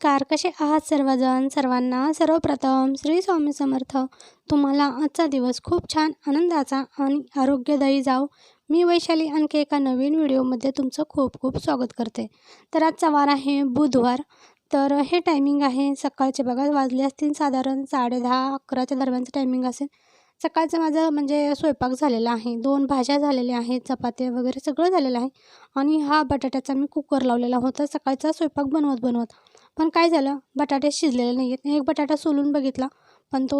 नमस्कार. कसे आहात सर्वजण? सर्वांना सर्वप्रथम श्री स्वामी समर्थ. तुम्हाला आजचा दिवस खूप छान आनंदाचा आणि आरोग्यदायी जाओ मी वैशाली आणखी एका नवीन व्हिडिओमध्ये तुमचं खूप खूप स्वागत करते. तर आजचा वार आहे बुधवार. तर हे टायमिंग आहे. सकाळचे बघा वाजले असतील साधारण साडे दहा अकराच्या दरम्यानचं टायमिंग असेल. सकाळचं माझं म्हणजे स्वयंपाक झालेला आहे. दोन भाज्या झालेल्या आहेत चपात्या वगैरे सगळं झालेलं आहे. आणि हा बटाट्याचा मी कुकर लावलेला होता. सकाळचा स्वयंपाक बनवत बनवत पण काय झालं? बटाटे शिजलेले नाही आहेत एक बटाटा सोलून बघितला. पण तो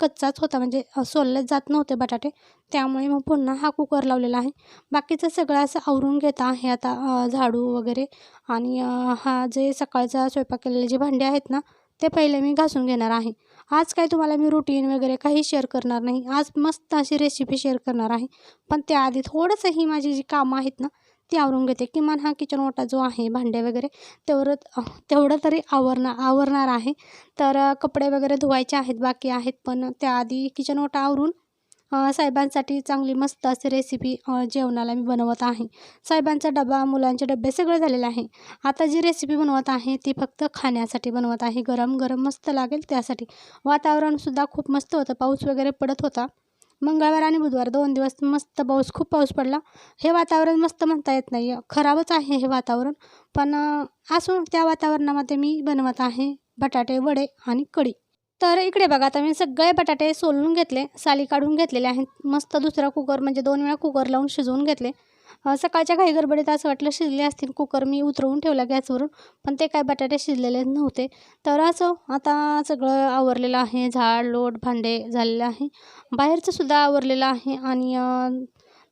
कच्चाच होता. म्हणजे अं, सोलले जात नव्हते बटाटे. त्यामुळे मग पुन्हा हा कुकर लावलेला आहे. बाकीचं सगळं असं आवरून घेत आहे आता झाडू वगैरे. आणि हा जे सकाळचा स्वयंपाक केलेले जे भांडे आहेत ना ते पहिले मी घासून घेणार आहे. आज काय तुम्हाला मी रुटीन वगैरे काही शेअर करणार नाही. आज मस्त अशी रेसिपी शेअर करणार आहे. पण त्याआधी थोडंसं ही माझी जी कामं आहेत ना ती आवरून घेते. किमान हा किचन ओटा जो आहे भांडे वगैरे तेवढं तेवढं तरी आवरणार आवरणार आहे. तर कपडे वगैरे धुवायचे आहेत बाकी आहेत पण त्याआधी किचन ओटा आवरून साहेबांसाठी चांगली मस्त अशी रेसिपी जेवणाला मी बनवत आहे. साहेबांचा डबा मुलांचे डबे सगळं झालेलं आहे. आता जी रेसिपी बनवत आहे ती फक्त खाण्यासाठी बनवत आहे. गरम गरम मस्त लागेल त्यासाठी. वातावरणसुद्धा खूप मस्त होतं. पाऊस वगैरे पडत होता. मंगळवार आणि बुधवार दोन दिवस मस्त पाऊस खूप पाऊस पडला. हे वातावरण मस्त म्हणता येत नाही खराबच आहे हे वातावरण. पण असून असो त्या वातावरणामध्ये मी बनवत आहे बटाटे वडे आणि कढी. तर इकडे बघा आता मी सगळे बटाटे सोलून घेतले साली काढून घेतलेले आहेत. मस्त दुसरा कुकर म्हणजे दोन वेळा कुकर लावून शिजवून घेतले. सकाळच्या घाई गडबडीत असं वाटलं शिजले असतील कुकर मी उतरवून ठेवला गॅसवरून पण ते काय बटाटे शिजलेले नव्हते. तर असं आता सगळं आवरलेलं आहे झाड लोट भांडे झालेलं आहे. बाहेरचं सुद्धा आवरलेलं आहे आणि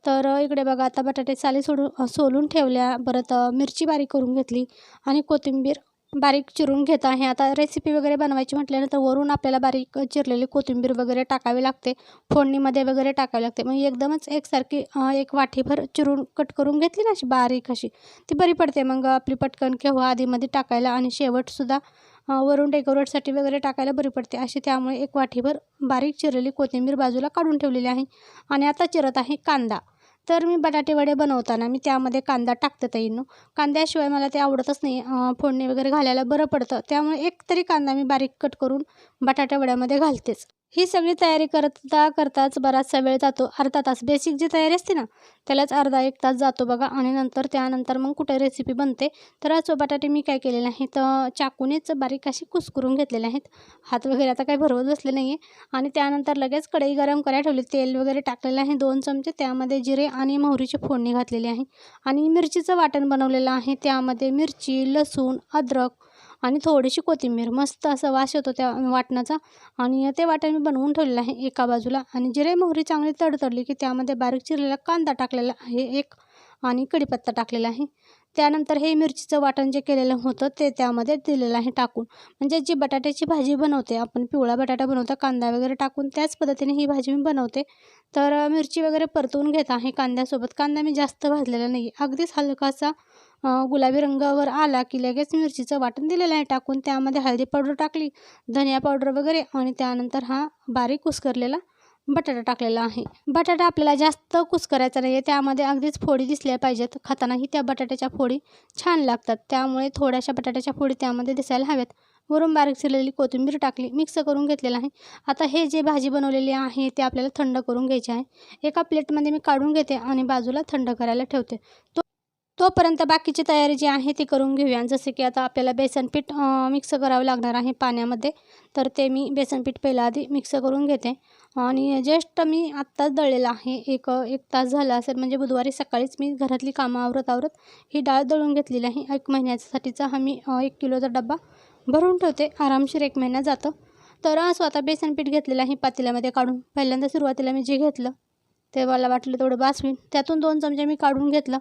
तर इकडे बघा आता बटाटे साली सोडून सोलून ठेवल्या परत मिरची बारीक करून घेतली आणि कोथिंबीर बारीक चिरून घेत आहे. आता रेसिपी वगैरे बनवायची म्हटल्यानंतर वरून आपल्याला बारीक चिरलेली कोथिंबीर वगैरे टाकावी लागते. फोडणीमध्ये वगैरे टाकावी लागते. मग एकदमच एकसारखी एक वाटीभर चिरून कट करून घेतली ना अशी बारीक अशी ती बरी पडते. मग आपली पटकन केव्हा आधीमध्ये टाकायला आणि शेवटसुद्धा वरून डेकोरेटसाठी वगैरे टाकायला बरी पडते. अशी त्यामुळे एक वाटीभर बारीक चिरलेली कोथिंबीर बाजूला काढून ठेवलेली आहे. आणि आता चिरत आहे कांदा. तर मी बटाटेवडे बनवताना मी त्यामध्ये कांदा टाकते ताईंनो. कांद्याशिवाय मला ते आवडतच नाही. फोडणी वगैरे घालायला बरं पडतं. त्यामुळे एक तरी कांदा मी बारीक कट करून बटाट्यावड्यामध्ये घालतेच. ही सगळी तयारी करता करताच बराचसा वेळ जातो. अर्धा तास बेसिक जी तयारी असते ना त्यालाच अर्धा एक तास जातो बघा. आणि नंतर त्यानंतर मग कुठे रेसिपी बनते. तर आज बटाटे मी काय केलेले आहे तर चाकूनेच बारीक अशी कुस्करून घेतलेले आहेत. हात वगैरे आता काही भरवत बसले नाही आहे आणि त्यानंतर लगेच कढई गरम करायला ठेवली. तेल वगैरे टाकलेलं आहे दोन चमचे. त्यामध्ये जिरे आणि मोहरीची फोडणी घातलेली आहे. आणि मिरचीचं वाटण बनवलेलं आहे. त्यामध्ये मिरची लसूण अद्रक आणि थोडीशी कोथिंबीर मस्त असं वास येतो त्या वाटणाचा. आणि ते वाटण मी बनवून ठेवलेलं आहे एका बाजूला. आणि जिरे मोहरी चांगली तडतडली की त्यामध्ये बारीक चिरलेला कांदा टाकलेला आहे एक आणि कढीपत्ता टाकलेला आहे. त्यानंतर हे मिरचीचं वाटण जे केलेलं होतं ते त्यामध्ये दिलेलं आहे टाकून. म्हणजे जी बटाट्याची भाजी बनवते आपण पिवळा बटाटा बनवतो कांदा वगैरे टाकून त्याच पद्धतीने ही भाजी मी बनवते. तर मिरची वगैरे परतवून घेत आहे कांद्यासोबत. कांदा मी जास्त भाजलेला नाही अगदीच हलकासा गुलाबी रंगावर आला की लगेच मिरचीचं वाटण दिलेलं आहे टाकून त्यामध्ये हळदी पावडर टाकली धनिया पावडर वगैरे आणि त्यानंतर हा बारीक कुस्करलेला बटाटा टाकलेला आहे. बटाटा आपल्याला जास्त कुसकरायचा नाही आहे त्यामध्ये अगदीच फोडी दिसल्या पाहिजेत. खातानाही त्या बटाट्याच्या फोडी छान लागतात. त्यामुळे थोड्याशा बटाट्याच्या फोडी त्यामध्ये दिसायला हव्यात. वरून बारीक चिरलेली कोथिंबीर टाकली मिक्स करून घेतलेलं आहे. आता हे जे भाजी बनवलेली आहे ते आपल्याला थंड करून घ्यायची आहे. एका प्लेटमध्ये मी काढून घेते आणि बाजूला थंड करायला ठेवते. तो तोपर्यंत बाकीची तयारी जी आहे ती करून घेऊया. जसे की आता आपल्याला बेसनपीठ मिक्स करावं लागणार आहे पाण्यामध्ये तर ते मी बेसनपीठ पहिला पहिलं आधी मिक्स करून घेते. आणि जस्ट मी आत्ताच दळलेलं आहे. एक एक तास झाला असेल म्हणजे बुधवारी सकाळीच मी घरातली कामं आवरत आवरत ही डाळ दळून घेतलेली आहे. एक महिन्यासाठीचा हा मी एक किलोचा डब्बा भरून ठेवते. आरामशीर एक महिना जातं. तर असं आता घेतलेलं आहे पातेल्यामध्ये काढून. पहिल्यांदा सुरुवातीला मी जे घेतलं ते मला वाटलं तेवढं बासवीन त्यातून दोन चमचे मी काढून घेतलं.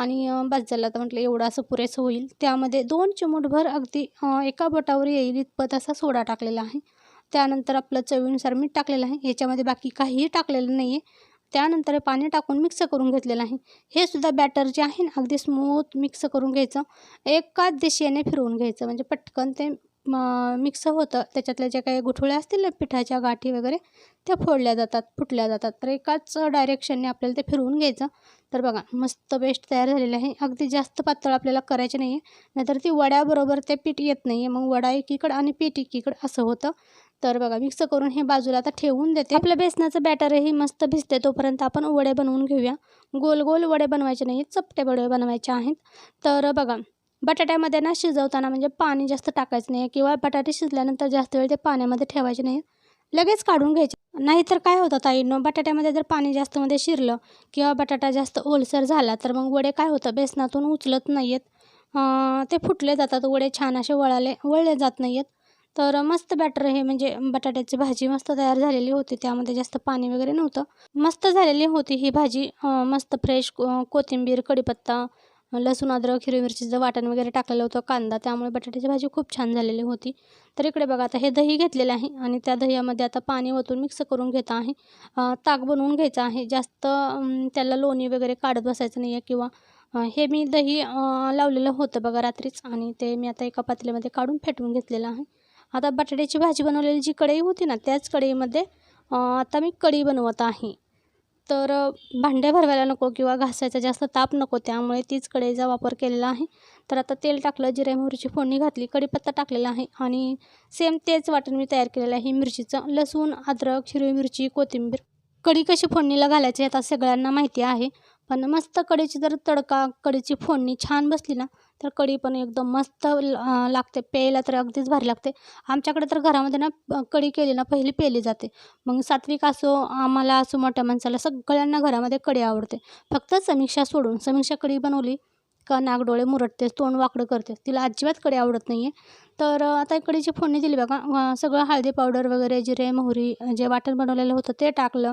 आणि बस झालं तर म्हटलं एवढं असं पुरेसं होईल. त्यामध्ये दोन चिमूटभर अगदी एका बोटावर येईल इतपत असा सोडा टाकलेला आहे. त्यानंतर आपलं चवीनुसार मीठ टाकलेलं आहे. याच्यामध्ये बाकी काहीही टाकलेलं नाही आहे त्यानंतर पाणी टाकून मिक्स करून घेतलेलं आहे. हे सुद्धा बॅटर जे आहे ना अगदी स्मूथ मिक्स करून घ्यायचं. एकाच दिशेने फिरवून घ्यायचं. म्हणजे पटकन ते मिक्स होतं. त्याच्यातल्या ज्या काही गुठळ्या असतील ना पिठाच्या गाठी वगैरे त्या फोडल्या जातात फुटल्या जातात. तर एकाच डायरेक्शनने आपल्याला ते फिरवून घ्यायचं. तर बघा मस्त बेस्ट तयार झालेलं आहे. अगदी जास्त पातळ आपल्याला करायचे नाही आहे नाहीतर ती वड्याबरोबर ते पीठ येत नाही आहे मग वडा एकीकडं आणि पीठ एकीकडं असं होतं. तर बघा मिक्स करून हे बाजूला आता ठेवून देते. आपलं बेसनाचं बॅटरही मस्त भिजते तोपर्यंत आपण वडे बनवून घेऊया. गोल गोल वडे बनवायचे नाही चपटे वडे बनवायचे आहेत. तर बघा बटाट्यामध्ये ना शिजवताना म्हणजे पाणी जास्त टाकायचं नाही किंवा बटाटे शिजल्यानंतर जास्त वेळ ते पाण्यामध्ये ठेवायचे नाही. लगेच काढून घ्यायचे. नाहीतर काय होतं ताईनं बटाट्यामध्ये जर पाणी जास्तमध्ये शिरलं किंवा बटाटा जास्त ओलसर झाला तर मग वडे काय होतं? बेसनातून उचलत नाही आहेत ते फुटले जातात. वडे छान असे वळाले वळले जात नाही आहेत तर मस्त बॅटर हे म्हणजे बटाट्याची भाजी मस्त तयार झालेली होती. त्यामध्ये जास्त पाणी वगैरे नव्हतं. मस्त झालेली होती ही भाजी. मस्त फ्रेश कोथिंबीर कढीपत्ता लसूण अद्रक हिरवी मिरचीचं वाटण वगैरे टाकलेलं होतं कांदा त्यामुळे बटाट्याची भाजी खूप छान झालेली होती. तर इकडे बघा आता हे दही घेतलेलं आहे आणि त्या दह्यामध्ये आता पाणी ओतून मिक्स करून घेत आहे. ताक बनवून घ्यायचं आहे. जास्त त्याला लोणी वगैरे काढत बसायचं नाही आहे किंवा हे मी दही लावलेलं होतं बघा रात्रीच आणि ते मी आता एका पातळीमध्ये काढून फेटून घेतलेलं आहे. आता बटाट्याची भाजी बनवलेली जी कढई होती ना त्याच कढईमध्ये आता मी कढी बनवत आहे. तर भांडे भरवायला नको किंवा घासायचा जास्त ताप नको त्यामुळे तीच कढईचा वापर केलेला आहे. तर आता तेल टाकलं जिरे मोहरीची फोडणी घातली कढीपत्ता टाकलेला आहे आणि सेम तेच वाटण मी तयार केलेलं आहे मिरचीचं. लसूण अद्रक हिरवी मिरची कोथिंबीर कढी कशी फोडणीला घालायची आता सगळ्यांना माहिती आहे. पण मस्त कढीची जर तडका कढीची फोडणी छान बसली ना तर कढी पण एकदम मस्त लागते. प्यायला तर अगदीच भारी लागते. आमच्याकडे तर घरामध्ये ना कढी केली ना पहिली पेली जाते. मग सात्विक असो आम्हाला असो मोठ्या माणसाला सगळ्यांना घरामध्ये कढी आवडते. फक्त समीक्षा सोडून समीक्षा कढी बनवली का नागडोळे मुरटते तोंड वाकडं करते तिला अजिबात कढी आवडत नाही आहे तर आता कढीची फोडणी दिली बघा. सगळं हळदी पावडर वगैरे जिरे मोहरी जे वाटण बनवलेलं होतं ते टाकलं.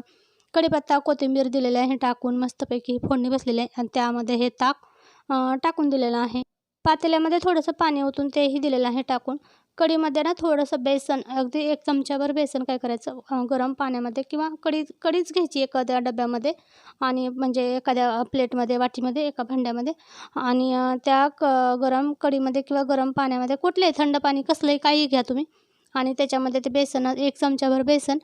कढीपत्ता कोथिंबीर दिलेले आहे टाकून मस्तपैकी फोडणी बसलेली आहे आणि त्यामध्ये हे ताक टाकून दिलेलं आहे. पातेल्यामध्ये थोडंसं पाणी ओतून तेही दिलेलं आहे टाकून. कढीमध्ये ना थोडंसं बेसन अगदी एक चमच्याभर बेसन काय करायचं? गरम पाण्यामध्ये किंवा कढी कढीच घ्यायची एखाद्या डब्यामध्ये आणि म्हणजे एखाद्या प्लेटमध्ये वाटीमध्ये एका भांड्यामध्ये आणि त्या क गरम कढीमध्ये किंवा गरम पाण्यामध्ये कुठलंही थंड पाणी कसलंही काही घ्या तुम्ही. आणि त्याच्यामध्ये ते बेसन एक चमच्याभर बेसन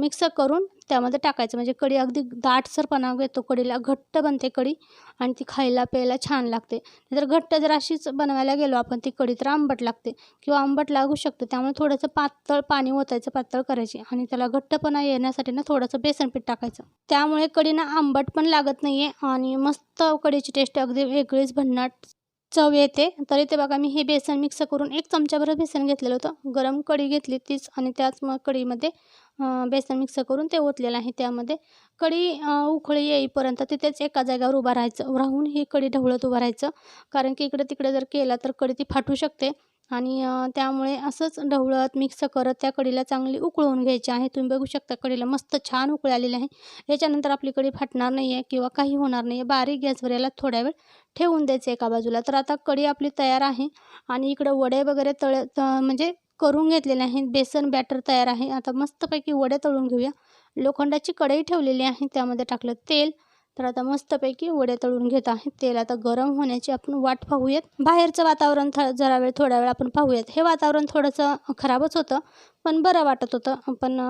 मिक्स करून त्यामध्ये टाकायचं. म्हणजे कढी अगदी दाटसरपणा येतो कढीला घट्ट बनते कढी आणि ती खायला प्यायला छान लागते. जर घट्ट जर अशीच बनवायला गेलो आपण ती कढी तर आंबट लागते किंवा आंबट लागू शकते. त्यामुळे थोडंसं पातळ पाणी ओतायचं पातळ करायची आणि त्याला घट्टपणा येण्यासाठी ना थोडंसं बेसन पीठ टाकायचं. त्यामुळे कढीना आंबट पण लागत नाही आहे आणि मस्त कढीची टेस्ट अगदी वेगळीच भन्नाट चव येते. तर इथे बघा मी हे बेसन मिक्स करून एक चमच्याभर बेसन घेतलेलं होतं. गरम कढी घेतली तीच आणि त्याच मग कढीमध्ये बेसन मिक्स करून ते ओतलेलं आहे त्यामध्ये. कढी उकळी येईपर्यंत तिथेच एका जागेवर उभा राहायचं. राहून ही कढी ढवळत उभं राहायचं. कारण की इकडे तिकडे जर केला तर कढी ती फाटू शकते. आणि त्यामुळे असंच ढवळत मिक्स करत त्या कढीला चांगली उकळवून घ्यायची आहे. तुम्ही बघू शकता कढीला मस्त छान उकळी आलेली आहे. याच्यानंतर आपली कढी फाटणार नाही आहे किंवा काही होणार नाही आहे बारीक गॅसवर याला थोड्या वेळ ठेवून द्यायचं एका बाजूला. तर आता कढी आपली तयार आहे आणि इकडं वडे वगैरे तळ म्हणजे करून घेतलेले आहेत. बेसन बॅटर तयार आहे. आता मस्तपैकी वडे तळून घेऊया. लोखंडाची कढई ठेवलेली आहे. त्यामध्ये टाकलं तेल तर आता मस्तपैकी वडे तळून घेत आहे. तेल आता गरम होण्याची आपण वाट पाहूयात. बाहेरचं वातावरण थ जरा वेळ थोड्या वेळ आपण पाहूयात. हे वातावरण थोडंसं खराबच होतं पण बरं वाटत होतं. पण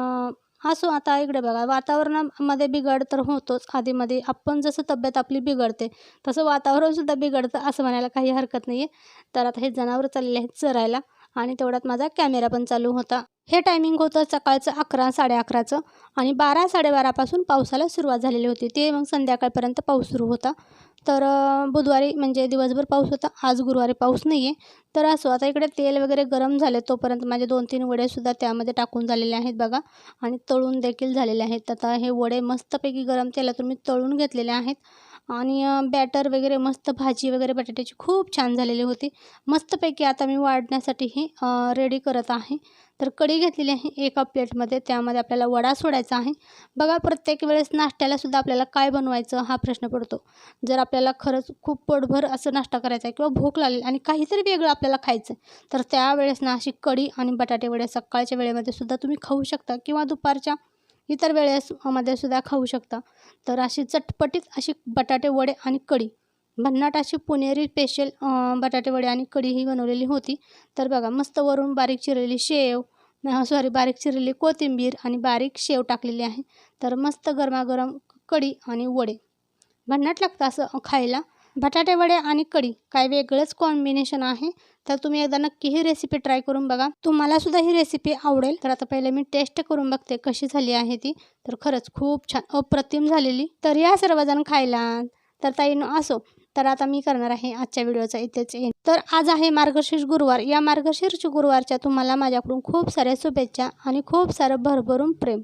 असो आता इकडे बघा. वातावरणामध्ये बिघड तर होतोच. आधीमध्ये आपण जसं तब्येत आपली बिघडते तसं वातावरणसुद्धा बिघडतं असं म्हणायला काही हरकत नाही आहे तर आता हे जनावर चाललेले आहेत चरायला आणि तेवढ्यात माझा कॅमेरा पण चालू होता. हे टायमिंग होतं सकाळचं अकरा साडे अकराचं आणि बारा साडेबारापासून पावसाला सुरुवात झालेली होती. ते मग संध्याकाळपर्यंत पाऊस सुरू होता. तर बुधवारी म्हणजे दिवसभर पाऊस होता. आज गुरुवारी पाऊस नाही आहे तर असं आता इकडे तेल वगैरे गरम झाले तोपर्यंत माझे दोन तीन वडेसुद्धा त्यामध्ये टाकून झालेले आहेत बघा. आणि तळून देखील झालेले आहेत. आता हे वडे मस्तपैकी गरम तेलातून मी तळून घेतलेले आहेत. आणि बॅटर वगैरे मस्त भाजी वगैरे बटाट्याची खूप छान झालेली होती. मस्तपैकी आता मी वाढण्यासाठी हे रेडी करत आहे. तर कढी घेतलेली आहे एका प्लेटमध्ये. त्यामध्ये आपल्याला वडा सोडायचा आहे. बघा प्रत्येक वेळेस नाश्त्यालासुद्धा आपल्याला काय बनवायचं हा प्रश्न पडतो. जर आपल्याला खरंच खूप पोटभर असं नाश्ता करायचा आहे किंवा भूक लागली आणि काहीतरी वेगळं आपल्याला खायचं आहे तर त्यावेळेस ना अशी कढी आणि बटाटे वडे सकाळच्या वेळेमध्ये सुद्धा तुम्ही खाऊ शकता किंवा दुपारच्या इतर वेळेस मध्ये सुद्धा खाऊ शकता. तर अशी चटपटीत अशी बटाटे वडे आणि कढी. भन्नाट अशी पुणेरी स्पेशल बटाटे वडे आणि कढी ही बनवलेली होती. तर बघा मस्त वरून बारीक चिरलेली शेव सॉरी बारीक चिरलेली कोथिंबीर आणि बारीक शेव टाकलेली आहे. तर मस्त गरमागरम कढी आणि वडे. भन्नाट लागतं असं खायला. बटाटे वडे आणि कढी काय वेगळंच कॉम्बिनेशन आहे. तर तुम्ही एकदा नक्की ही रेसिपी ट्राय करून बघा. तुम्हाला सुद्धा ही रेसिपी आवडेल. तर आता पहिले मी टेस्ट करून बघते कशी झाली आहे ती. तर खरंच खूप छान अप्रतिम झालेली. तर या सर्वजण खायला तर ताईनं असो. तर आता मी करणार आहे आजच्या व्हिडिओचा इथेच एंड तर आज आहे मार्गशीर्ष गुरुवार. या मार्गशीर्ष गुरुवारच्या तुम्हाला माझ्याकडून खूप साऱ्या शुभेच्छा आणि खूप सारं भरभरून प्रेम.